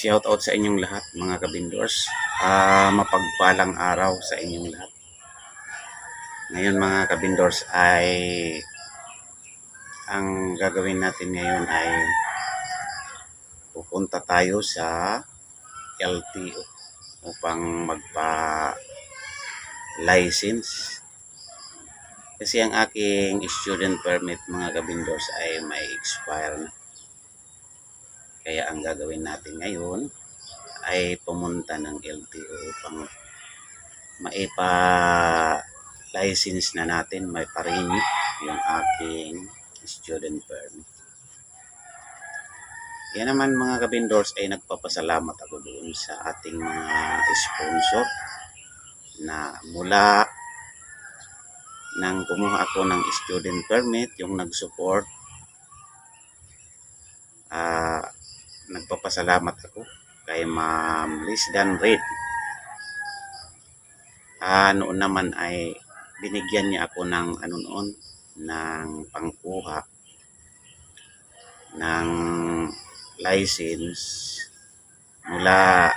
Shout out sa inyong lahat mga kabindors. Ah, mapagpalang araw sa inyong lahat. Ngayon mga kabindors ay ang gagawin natin ngayon ay pupunta tayo sa LTO upang magpa license. Kasi ang aking student permit mga kabindors ay may expire na. Kaya ang gagawin natin ngayon ay pumunta ng LTO upang maipa license na natin, may pa-renew yung aking student permit. Yan naman mga kabindors ay nagpapasalamat ako doon sa ating mga sponsor na mula nang kumuha ako ng student permit, yung nag-support, ah nagpapasalamat ako kay Ma'am Liz Dan Reed. Ah, noon naman ay binigyan niya ako ng ano noon, ng pangkuha ng license mula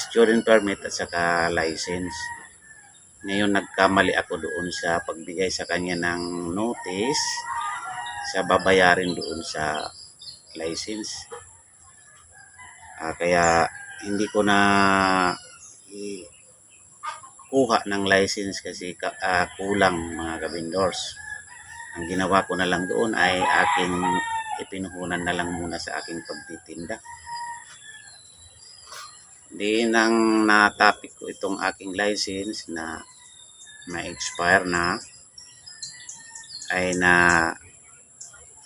student permit at saka license. Ngayon nagkamali ako doon sa pagbigay sa kanya ng notice sa babayarin doon sa license. Ah, kaya hindi ko na kuha ng license kasi ka, ah, kulang mga kabindors. Ang ginawa ko na lang doon ay aking ipinuhunan na lang muna sa aking pagtitinda. Di nang natapik ko itong aking license na ma-expire na ay na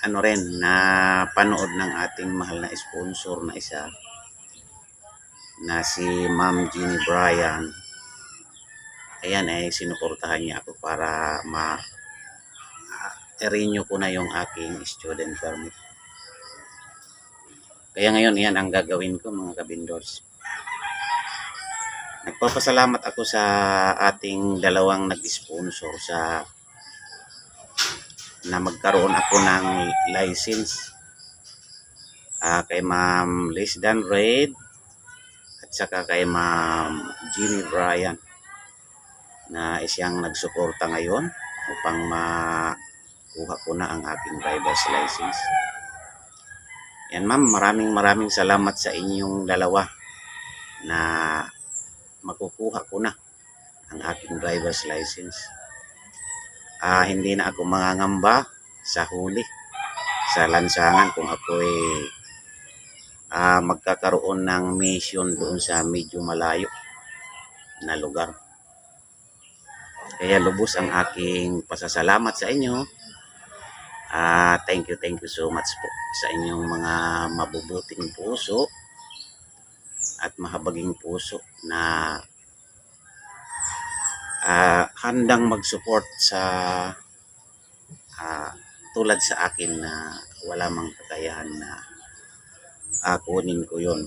ano rin na panood ng ating mahal na sponsor na isa na si Ma'am Jeannie Bryan. Ayan ay sinuportahan niya ako para ma renew ko na yung aking student permit. Kaya ngayon yan ang gagawin ko mga kabindors. Nagpapasalamat ako sa ating dalawang nag-sponsor sa na magkaroon ako ng license Ah, kay Ma'am Liz Dan Reid at saka kay Ma'am Jeannie Bryan na siyang nagsuporta ngayon upang makuha ko na ang aking driver's license. Yan ma'am, maraming maraming salamat sa inyong dalawa na makukuha ko na ang aking driver's license. Ah, hindi na ako mangangamba sa huli sa lansangan kung ako'y ah, magkakaroon ng mission doon sa medyo malayo na lugar. Kaya lubos ang aking pasasalamat sa inyo. Ah, thank you, thank you so much po sa inyong mga mabubuting puso at mahabaging puso na ah, handang mag-support sa ah, tulad sa akin na wala mang kakayahan na ah, kunin ko yon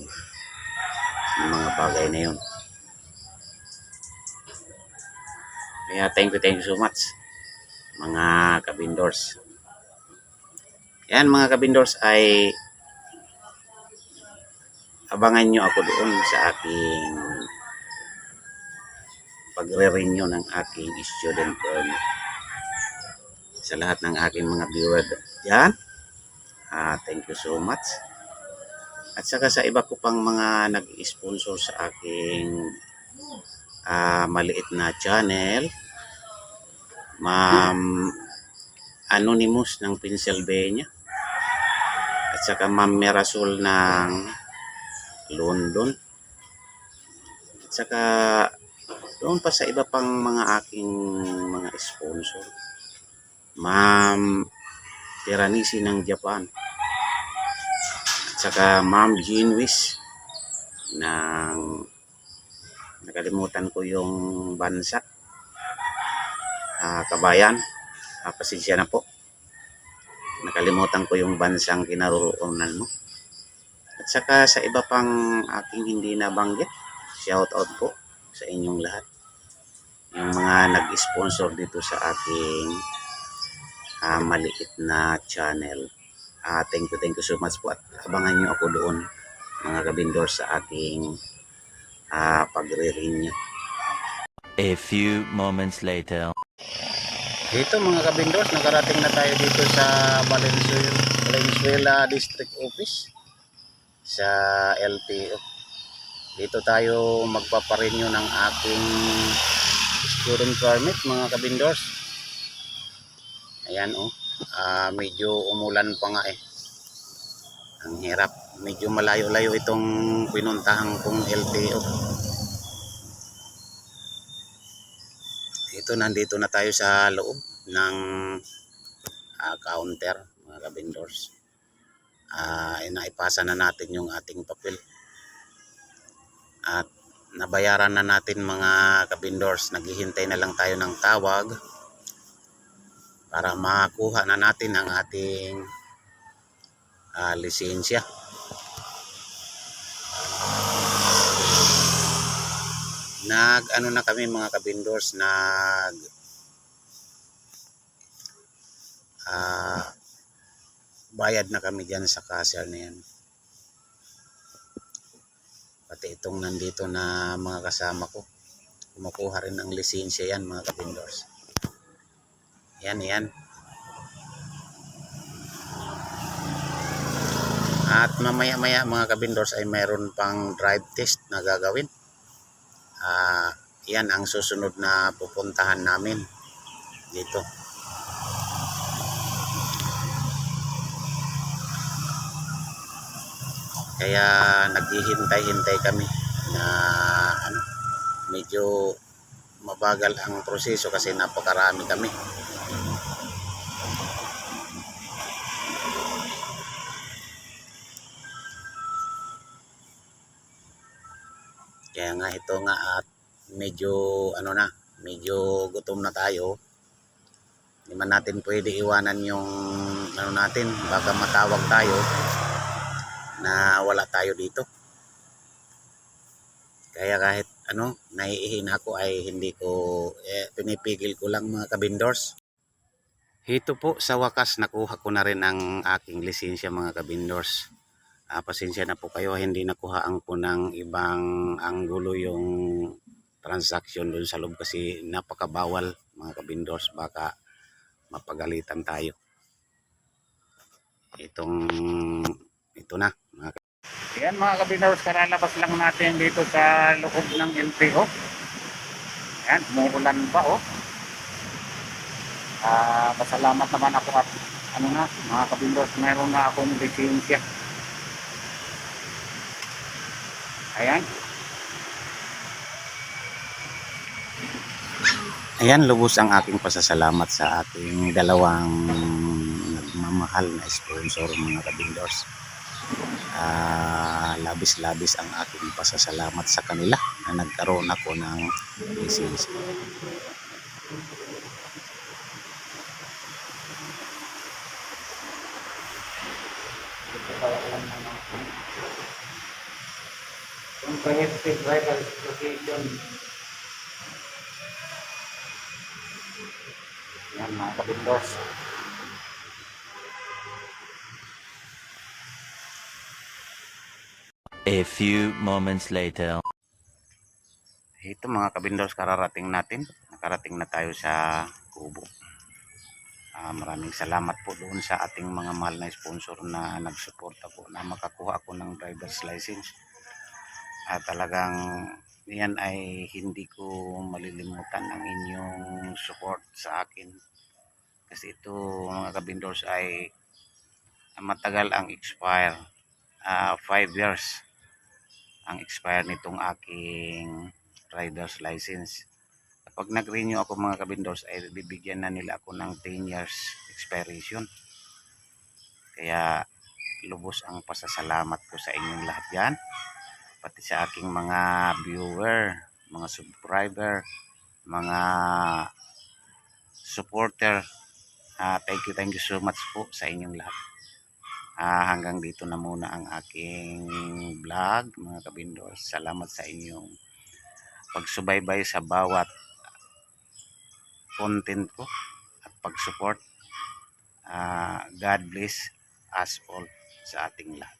yung mga bagay na yon. Kaya thank you, thank you so much mga kabindors. Yan mga kabindors ay abangan nyo ako doon sa aking pagre-renew ng aking student permit. Sa lahat ng aking mga viewer yan. Ah, thank you so much. At saka sa iba ko pang mga nag-sponsor sa aking ah, maliit na channel. Ma'am Anonymous ng Pennsylvania. At saka Ma'am Merasol ng London. At saka doon pa sa iba pang mga aking mga sponsor. Ma'am Tiranisi ng Japan. At saka Ma'am Jinwis ng nakalimutan ko yung bansa. Ah, kabayan. Ah, pasensya na po. Nakalimutan ko yung bansang kinaroroonan mo. At saka sa iba pang aking hindi nabanggit, shout out po sa inyong lahat. Yung mga nag-sponsor dito sa aking ah, maliit na channel. Ah, thank you, thank you so much po at abangan nyo ako doon mga kabindors sa aking ah, pagre-renew. A few moments later. Dito mga kabindors, nakarating na tayo dito sa Valenzuela, Valenzuela District Office sa LTO. Dito tayo magpaparenew ng aking student permit mga kabindors. Ayan oh, Ah, medyo umulan pa nga eh. Ang hirap. Medyo malayo-layo itong pinuntahan kong LTO. Ito, nandito na tayo sa loob ng ah, counter, mga kabindors. Ah, naipasa na natin yung ating papel. At nabayaran na natin mga kabindors. Naghihintay na lang tayo ng tawag para makuha na natin ang ating ah, lisensya. Nag ano na kami mga kabindors nag ah, bayad na kami diyan sa cashier na yan. Pati itong nandito na mga kasama ko. Kumukuha rin ng lisensya yan mga kabindors. Yan yan. At mamaya maya mga kabindors ay mayroon pang drive test na gagawin. Ah, yan ang susunod na pupuntahan namin dito. Kaya naghihintay-hintay kami na ano, medyo mabagal ang proseso kasi napakarami kami. Kaya nga ito nga at medyo ano na, medyo gutom na tayo. Hindi man natin pwede iwanan yung ano natin, baka matawag tayo na wala tayo dito. Kaya kahit ano, naiihin ako ay hindi ko, eh, pinipigil ko lang mga kabindors. Ito po, sa wakas nakuha ko na rin ang aking lisensya mga kabindors. Ah, pasensya na po kayo, hindi nakuhaan ko ng ibang anggulo yung transaction dun sa loob kasi napakabawal mga kabindors, baka mapagalitan tayo. Itong, ito na. Mga Yan mga kabindors, karalabas lang natin dito sa loob ng LTO. Yan, umuulan pa oh. Ah, pasalamat naman ako at ano na, mga kabindors, meron na akong lisensya. Ayan. Ayan, lubos ang aking pasasalamat sa ating dalawang nagmamahal na sponsor mga kabindors. Ah, labis-labis ang aking pasasalamat sa kanila na nagkaroon ako ng lisensya. Comprehensive Driver Association. Yan mga kabindors. A few moments later. Ito mga kabindors kararating natin. Nakarating na tayo sa Kubo. Ah, maraming salamat po doon sa ating mga mahal na sponsor na nagsuporta po na makakuha ako ng driver's license. At talagang yan ay hindi ko malilimutan ang inyong support sa akin. Kasi ito mga kabindors ay matagal ang expire. 5 years ang expire nitong aking driver's license. Kapag nag-renew ako mga kabindors ay bibigyan na nila ako ng 10 years expiration. Kaya lubos ang pasasalamat ko sa inyong lahat yan. Pati sa aking mga viewer, mga subscriber, mga supporter. Ah, thank you, thank you so much po sa inyong lahat. Ah, hanggang dito na muna ang aking vlog mga kabindors. Salamat sa inyong pagsubaybay sa bawat content ko at pag-support. Ah, God bless us all sa ating lahat.